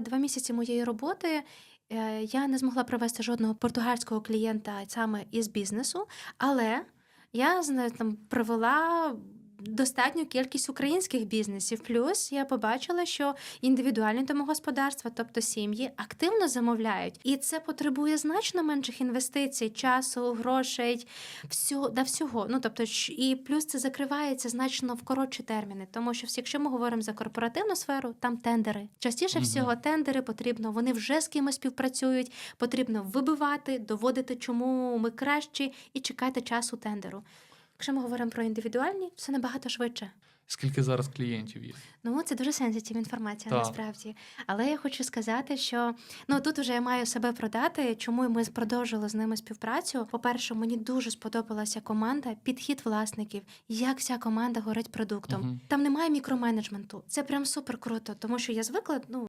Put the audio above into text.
два місяці моєї роботи е, я не змогла привести жодного португальського клієнта саме із бізнесу, але я там привела. Достатню кількість українських бізнесів. Плюс я побачила, що індивідуальні домогосподарства, тобто сім'ї, активно замовляють, і це потребує значно менших інвестицій, часу, грошей, всього да всього. Ну тобто, і плюс це закривається значно в коротші терміни, тому що якщо ми говоримо за корпоративну сферу, там тендери. Частіше всього тендери потрібно, вони вже з кимось співпрацюють. Потрібно вибивати, доводити, чому ми кращі, і чекати часу тендеру. Якщо ми говоримо про індивідуальні, все набагато швидше. Скільки зараз клієнтів є? Ну, це дуже сенситив інформація Так. насправді. Але я хочу сказати, що ну тут уже я маю себе продати. Чому ми продовжили з ними співпрацю? По-перше, мені дуже сподобалася команда, підхід власників, як вся команда горить продуктом. Мгм. Там немає мікроменеджменту. Це прям супер круто, тому що я звикла. Ну